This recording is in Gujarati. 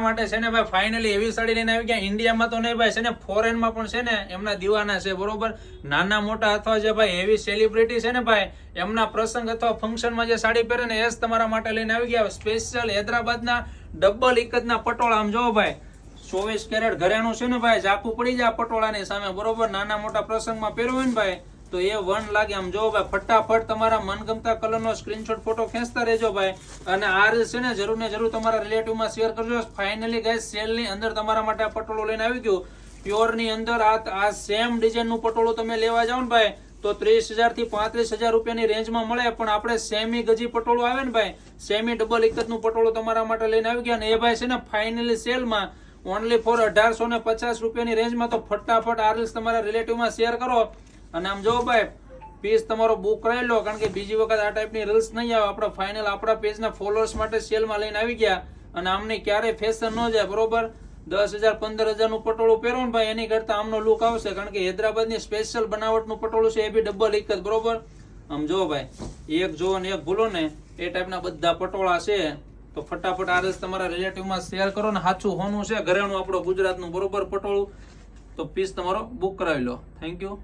માટે છે ને ભાઈ ફાઇનલી એવી સાડી લઈને આવી ગયા. ઇન્ડિયામાં તો નહીં, ભાઈ છે ને ફોરેનમાં પણ છે ને એમના દીવાના છે, બરોબર? નાના મોટા અથવા જે ભાઈ એવી સેલિબ્રિટી છે ને ભાઈ, એમના પ્રસંગ અથવા ફંક્શનમાં જે સાડી પહેરે ને એ જ તમારા માટે લઈને આવી ગયા. સ્પેશિયલ હૈદરાબાદના ડબલ ઇકતના પટોળા. આમ જોવો ભાઈ, ચોવીસ કેરેટ ઘરેણું છે ને ભાઈ ઝાપુ પડી જાય પટોળાની સામે, બરોબર? નાના મોટા પ્રસંગમાં પહેરવું ને ભાઈ તો એ વન લાગે. આમ જો ભાઈ, ફટાફટ તમારા મનગમતા કલરનો સ્ક્રીનશોટ ફોટો ખેંચતા રહેજો ભાઈ. અને આ રીલ છે ને જરૂર ને જરૂર તમારા રિલેટિવમાં શેર કરજો. ફાઇનલી ગાય સેલની અંદર તમારા માટે આ પટોળો લઈને આવી ગયો. પ્યોરની અંદર આ આ સેમ ડિઝાઇનનું પટોળું તમે લેવા જાઓ ને ભાઈ, તો ત્રીસ હજારથી પાંત્રીસ હજાર રૂપિયાની રેન્જમાં મળે. પણ આપણે સેમી ગજી પટોળું આવે ને ભાઈ સેમી ડબલનું પટોળું તમારા માટે લઈને આવી ગયા. અને એ ભાઈ છે ને ફાઇનલી સેલમાં ઓનલી ફોર અઢારસો ને પચાસ રૂપિયાની રેન્જમાં તો ફટાફટ આ રીલ્સ તમારા રિલેટિવમાં શેર કરો. અને આમ જો ભાઈ પીસ તમારો બુક કરાવી લો, કારણ કે બીજી વખત આ ટાઈપની રીલ્સ નહીં આવે. આપણે ફાઇનલ આપણા પેજના ફોલોઅર્સ માટે સેલમાં લઈને આવી ગયા. અને આમને ક્યારેય ફેશન ન જાય, બરોબર? દસ હજાર, પંદર હજારનું પટોળું પહેરો ને ભાઈ, એની કરતા આમનો લુક આવશે, કારણ કે હૈદરાબાદની સ્પેશિયલ બનાવટનું પટોળું છે, એ બી ડબલ એક જ, બરોબર? આમ જો ભાઈ, એક જો ને એક ભૂલો ને, એ ટાઈપના બધા પટોળા છે. તો ફટાફટ આ રસ તમારા રિલેટિવમાં શેર કરો ને, સાચું હોનું છે, ઘરેણું આપણું ગુજરાતનું બરોબર પટોળું. તો પીસ તમારો બુક કરાવી લો. Thank you